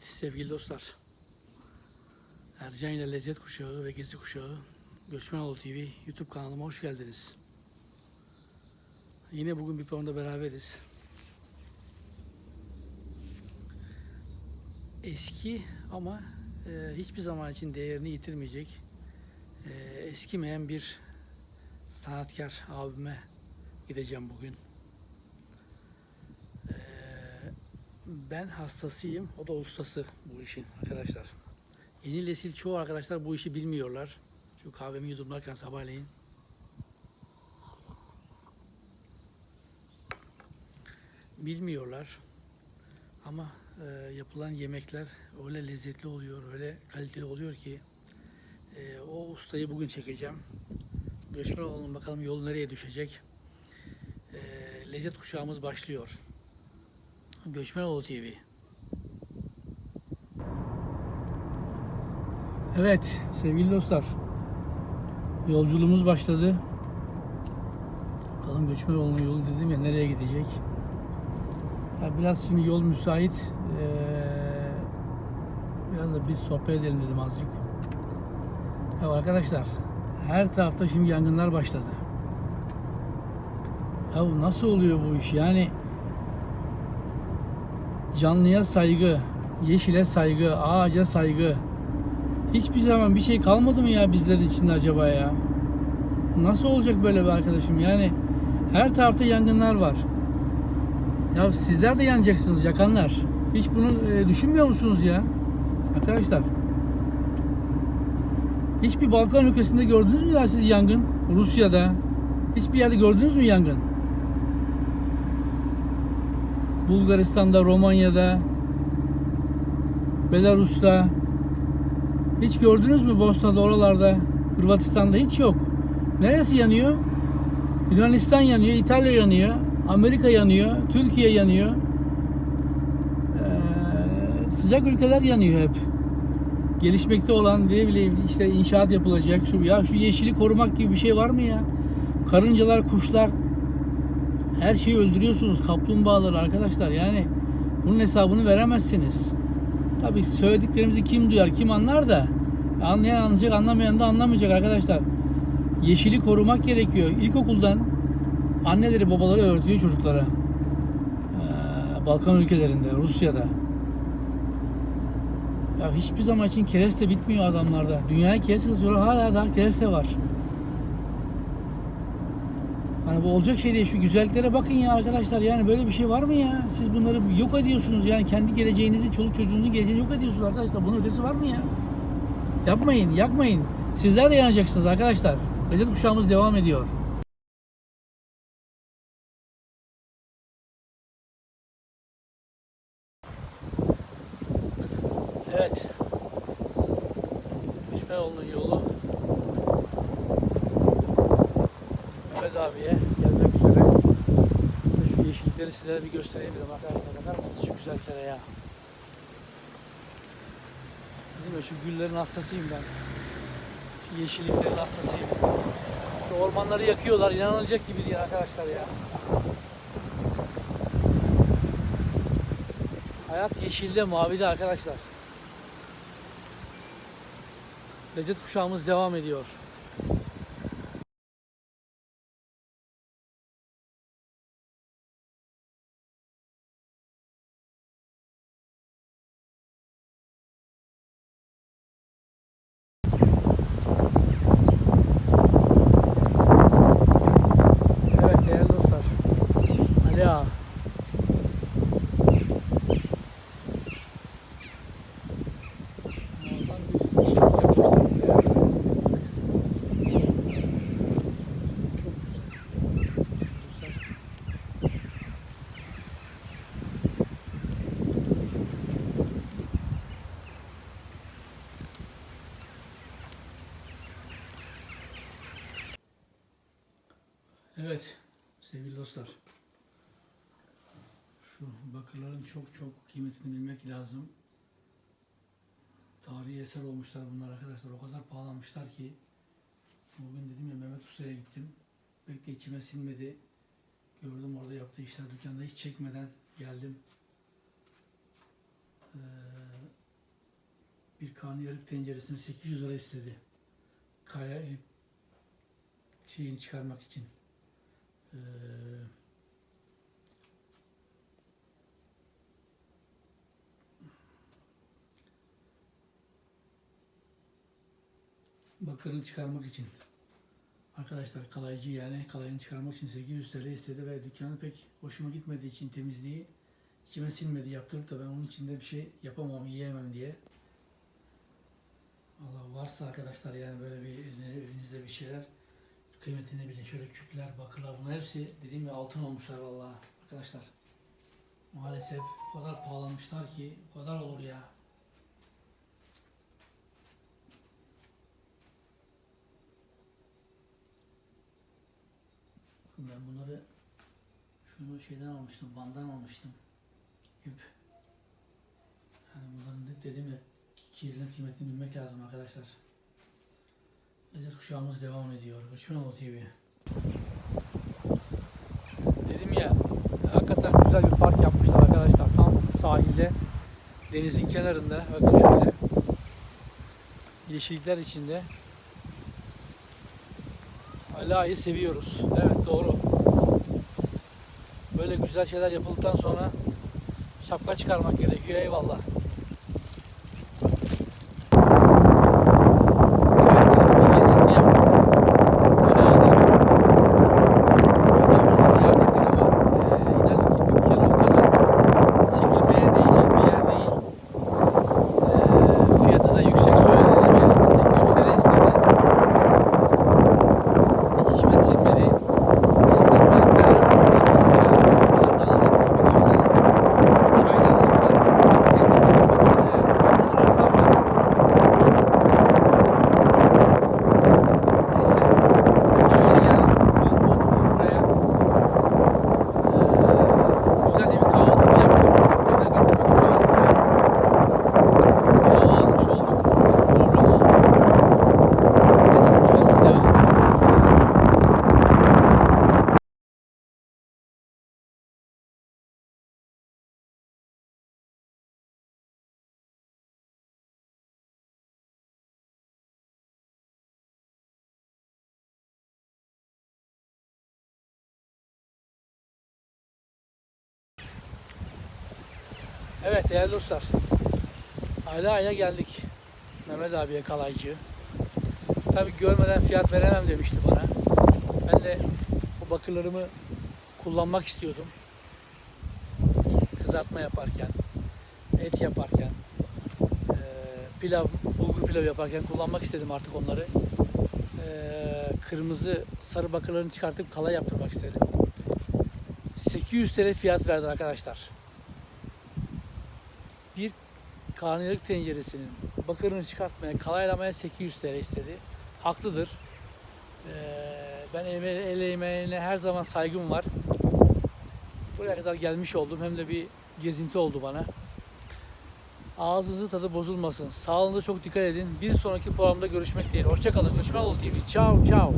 sevgili dostlar. Ercan ile Lezzet Kuşağı ve Gezi Kuşağı Göçmenoğlu TV YouTube kanalıma hoş geldiniz. Yine bugün bir programda beraberiz. Eski ama e, hiçbir zaman için değerini yitirmeyecek e, eskimeyen bir sanatkar abime gideceğim bugün. E, ben hastasıyım, o da ustası bu işin arkadaşlar. Yeni nesil çoğu arkadaşlar bu işi bilmiyorlar. Şu kahvemi yudumlarken sabahleyin. Bilmiyorlar. Ama e, yapılan yemekler öyle lezzetli oluyor, öyle kaliteli oluyor ki e, o ustayı bugün çekeceğim. Göçmen olalım bakalım yol nereye düşecek. E, lezzet kuşağımız başlıyor. Göçmenoğlu TV. Evet sevgili dostlar. Yolculuğumuz başladı. Bakalım Göçmenoğlu'nun yolu dedim ya nereye gidecek. Ya biraz şimdi yol müsait. Ee, biraz da biz sohbet edelim dedim azıcık. Ya arkadaşlar her tarafta şimdi yangınlar başladı. Ya nasıl oluyor bu iş? Yani canlıya saygı, yeşile saygı, ağaca saygı. Hiçbir zaman bir şey kalmadı mı ya bizlerin içinde acaba ya? Nasıl olacak böyle bir arkadaşım? Yani her tarafta yangınlar var. Ya sizler de yanacaksınız yakanlar. Hiç bunu e, düşünmüyor musunuz ya? Arkadaşlar. Hiçbir Balkan ülkesinde gördünüz mü ya siz yangın? Rusya'da. Hiçbir yerde gördünüz mü yangın? Bulgaristan'da, Romanya'da, Belarus'ta. Hiç gördünüz mü Bosna'da, oralarda, Hırvatistan'da hiç yok. Neresi yanıyor? Yunanistan yanıyor, İtalya yanıyor, Amerika yanıyor, Türkiye yanıyor. Ee, sıcak ülkeler yanıyor hep. Gelişmekte olan ne bileyim işte inşaat yapılacak şu ya şu yeşili korumak gibi bir şey var mı ya? Karıncalar, kuşlar her şeyi öldürüyorsunuz. Kaplumbağaları arkadaşlar yani bunun hesabını veremezsiniz. Tabii söylediklerimizi kim duyar, kim anlar da anlayan anlayacak, anlamayan da anlamayacak arkadaşlar. Yeşili korumak gerekiyor. İlkokuldan anneleri babaları öğretiyor çocuklara. Ee, Balkan ülkelerinde, Rusya'da. Ya hiçbir zaman için kereste bitmiyor adamlarda. Dünyaya kereste satıyorlar, hala daha kereste var. Hani bu olacak şey değil. Şu güzelliklere bakın ya arkadaşlar. Yani böyle bir şey var mı ya? Siz bunları yok ediyorsunuz. Yani kendi geleceğinizi, çoluk çocuğunuzun geleceğini yok ediyorsunuz arkadaşlar. Bunun ötesi var mı ya? Yapmayın, yakmayın. Sizler de yanacaksınız arkadaşlar. Lezzet kuşağımız devam ediyor. Evet. Üçmenoğlu'nun yolu Mehmet abiye gelmek üzere. Şu yeşillikleri sizlere bir göstereyim dedim arkadaşlar. Bakar şu güzelliklere ya? Değil mi? Şu güllerin hastasıyım ben. Şu yeşilliklerin hastasıyım. Şu ormanları yakıyorlar. inanılacak gibi değil arkadaşlar ya. Hayat yeşilde, mavide arkadaşlar. Lezzet kuşağımız devam ediyor. Evet değerli dostlar. Ali Ağa. Muazzam bir iş yapmışlar buraya. Çok güzel. Güzel. Evet sevgili dostlar. Şu bakırların çok çok kıymetini bilmek lazım. Tarihi eser olmuşlar bunlar arkadaşlar. O kadar pahalanmışlar ki. Bugün dedim ya Mehmet Usta'ya gittim. Pek de içime sinmedi. Gördüm orada yaptığı işler dükkanda hiç çekmeden geldim. Ee, Bir karnıyarık tenceresini 800 lira istedi. Kaya şeyini çıkarmak için. Ee, bakırını çıkarmak için. Arkadaşlar kalaycı yani kalayını çıkarmak için 800 TL istedi ve dükkanı pek hoşuma gitmediği için temizliği içime sinmedi yaptırıp da ben onun içinde bir şey yapamam, yiyemem diye. Allah varsa arkadaşlar yani böyle bir elinizde bir şeyler kıymetini bilin. Şöyle küpler, bakırlar bunlar hepsi dediğim gibi altın olmuşlar vallahi arkadaşlar. Maalesef o kadar pahalanmışlar ki o kadar olur ya. Bakın ben bunları şunu şeyden almıştım, bandan almıştım. Küp. Yani bunların dediğim ya kirlinin kıymetini bilmek lazım arkadaşlar. Lezzet kuşağımız devam ediyor. Göçmenoğlu TV. Dedim ya hakikaten güzel bir park yapmışlar arkadaşlar. Tam sahilde denizin kenarında. Bakın şöyle yeşillikler içinde. Ala'yı seviyoruz. Evet doğru. Böyle güzel şeyler yapıldıktan sonra şapka çıkarmak gerekiyor. Eyvallah. Evet, bir gezinti yaptık. Ala'da. Oradan ziyaret ettik ama e, inan ki dükkanı o kadar çekilmeye değecek bir yer değil. E, fiyatı da yüksek söyledi. Yani 800 TL istedi. Hiç içime sinmedi. İnsan ben ben o kadar dağınık bir gözden çaydanlıklar, tencere kapakları, arasam ben. Neyse, sahile geldim. Ben oturdum buraya. Ee, güzel de bir kahvaltı yaptım. Evden getirmiştim kahvaltıyı. Bir hava almış olduk. Programa. Neyse kuşağımız devam ediyor. Şöyle. Evet değerli dostlar. Ala'ya geldik. Mehmet abiye kalaycı. Tabi görmeden fiyat veremem demişti bana. Ben de bu bakırlarımı kullanmak istiyordum. Kızartma yaparken, et yaparken, pilav, bulgur pilavı yaparken kullanmak istedim artık onları. Kırmızı sarı bakırlarını çıkartıp kala yaptırmak istedim. 800 TL fiyat verdi arkadaşlar karnıyarık tenceresinin bakırını çıkartmaya, kalaylamaya 800 TL istedi. Haklıdır. Ee, ben el, emeğine her zaman saygım var. Buraya kadar gelmiş oldum. Hem de bir gezinti oldu bana. Ağzınızın tadı bozulmasın. Sağlığınıza çok dikkat edin. Bir sonraki programda görüşmek dileğiyle. Hoşçakalın. Göçmen TV. Ciao ciao.